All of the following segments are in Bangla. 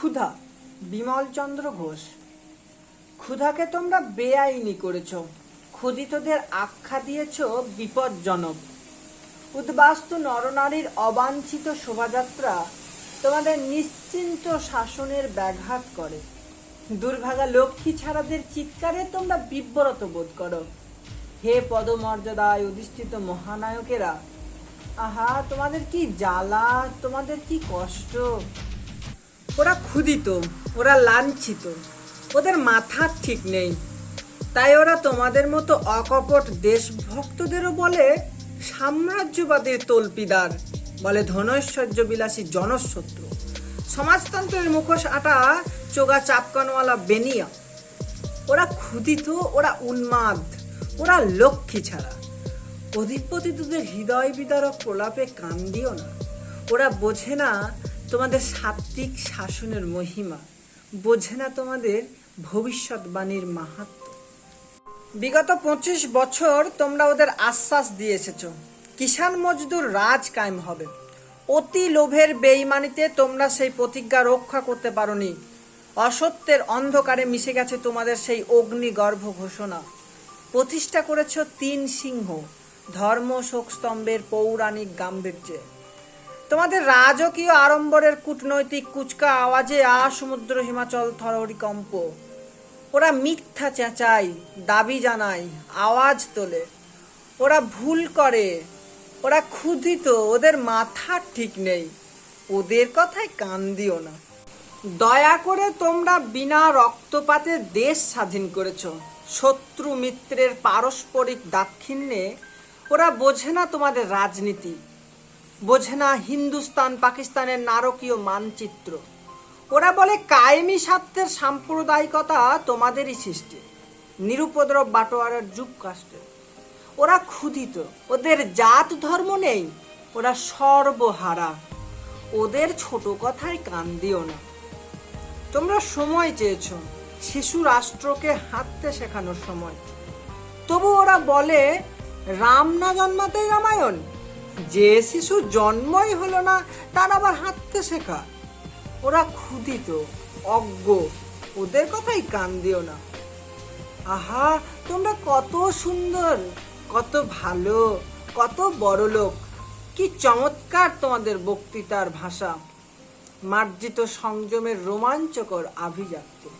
ক্ষুধা, বিমলচন্দ্র ঘোষ। ক্ষুধাকে তোমরা বেআইনি করেছ ক্ষুদিতদের আখ্যা দিয়েছ বিপজ্জনক। উদ্বাস্তু নরনারীর অবাঞ্ছিত শোভাযাত্রা তোমাদের নিশ্চিন্ত শাসনের ব্যাঘাত করে। দুর্ভাগা লক্ষ্মী ছাড়াদের চিৎকারে তোমরা বিব্রত বোধ করো। হে পদমর্যাদায় অধিষ্ঠিত মহানায়কেরা, আহা, তোমাদের কি জ্বালা, তোমাদের কি কষ্ট? ওরা ক্ষুদিত ওরা লাঞ্ছিত, ওদের মাথা ঠিক নেই। তাই ওরা তোমাদের মতো অকপট দেশভক্তদেরও বলে, সাম্রাজ্যবাদের তল্পিদার বলে ধনৈশ্বর্য বিলাসী জনশত্রু। সমাজতন্ত্রের মুখোশ আটা চোগা চাপকানওয়ালা বেনিয়া। ওরা ক্ষুদিত ওরা উন্মাদ, ওরা লক্ষ্মী ছাড়া। অধিপতি তোদের হৃদয় বিদারক প্রলাপে কান দিও না। ওরা বোঝে না তোমাদের সাত্বিক শাসনের মহিমা, বোঝে না তোমাদের ভবিষ্যৎবাণীর মাহাত্ম। বিগত পঁচিশ বছর তোমরা ওদের আশ্বাস দিয়ে এসেছ কিষাণ মজদুর রাজ কায়েম হবে। অতি লোভের বেইমানিতে তোমরা সেই প্রতিজ্ঞা রক্ষা করতে পারোনি। অসত্যের অন্ধকারে মিশে গেছে তোমাদের সেই অগ্নিগর্ভ ঘোষণা। প্রতিষ্ঠা করেছ তিন সিংহ ধর্ম শোকস্তম্ভের পৌরাণিক গাম্ভীর্যে। তোমাদের রাজকীয় আড়ম্বরের কূটনৈতিক কুচকা আওয়াজে আ সমুদ্র হিমাচল থরহরি কম্প। ওরা মিথ্যা চেঁচায়, দাবি জানায়, আওয়াজ তোলে। ওরা ভুল করে, ওরা ক্ষুধিত, ওদের মাথা ঠিক নেই। ওদের কথায় কান দিও না। দয়া করে তোমরা বিনা রক্তপাতে দেশ স্বাধীন করেছ। শত্রু মিত্রের পারস্পরিক দাক্ষিণ্যে ওরা বোঝে না তোমাদের রাজনীতি। বোঝে না হিন্দুস্তান পাকিস্তানের নারকীয় মানচিত্র। ওরা বলে কায়েমি স্বার্থের সাম্প্রদায়িকতা তোমাদেরই সৃষ্টি। নিরুপদ্রব বাটোয়ারার যুগ কাষ্টে ওরা ক্ষুধিত। ওদের জাত ধর্ম নেই। ওরা সর্বহারা। ওদের ছোট কথায় কান দিও না। তোমরা সময় চেয়েছ। শিশু রাষ্ট্রকে হাঁটতে শেখানোর সময়। তবু ওরা বলে, রাম না জন্মাতেই রামায়ণ? যে শিশু জন্মই হলো না, তার আবার হাঁটতে শেখা। ওরা ক্ষুদিত অজ্ঞ, ওদের কথাই কান দিও না। আহা, তোমরা কত সুন্দর, কত ভালো, কত বড় লোক। কি চমৎকার তোমাদের বক্তৃতার ভাষা। মার্জিত সংযমের রোমাঞ্চকর আভিজাত্য।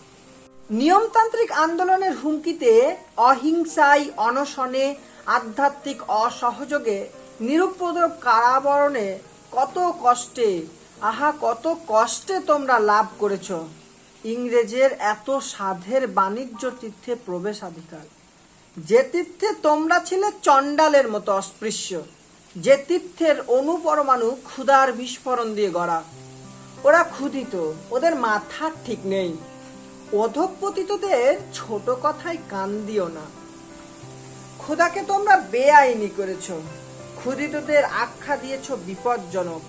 নিয়মতান্ত্রিক আন্দোলনের হুমকিতে অহিংসায় অনশনে, আধ্যাত্মিক অসহযোগে নিরুপদ্রব কারাবরণে কত কষ্টে, আহা, কত কষ্টে তোমরা লাভ করেছ। ইংরেজের এত সাধের বাণিজ্য তীর্থে প্রবেশাধিকার। যে তীর্থে তোমরা ছিলে চণ্ডালের মতো অস্পৃশ্য, যে তীর্থের অনুপরমাণু ক্ষুধার বিস্ফোরণ দিয়ে গড়া। ওরা ক্ষুধিত, ওদের মাথা ঠিক নেই। অধপতিতদের ছোট কথায় কান দিও না। খোদাকে তোমরা বেআইনি করেছ। ক্ষুদিতদের আখ্যা দিয়েছ বিপজ্জনক।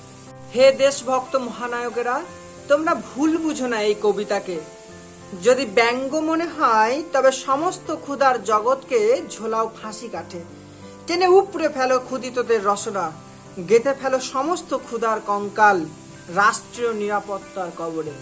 হে দেশভক্ত মহানায়কেরা, তোমরা ভুল বুঝো না এই কবিতাকে। যদি ব্যঙ্গ মনে হয়, তবে সমস্ত ক্ষুধার জগৎকে ঝোলাও ফাঁসি কাঠে। টেনে উপড়ে ফেলো ক্ষুদিতদের রসনা গেঁথে ফেলো সমস্ত ক্ষুধার কঙ্কাল রাষ্ট্রীয় নিরাপত্তার কবরে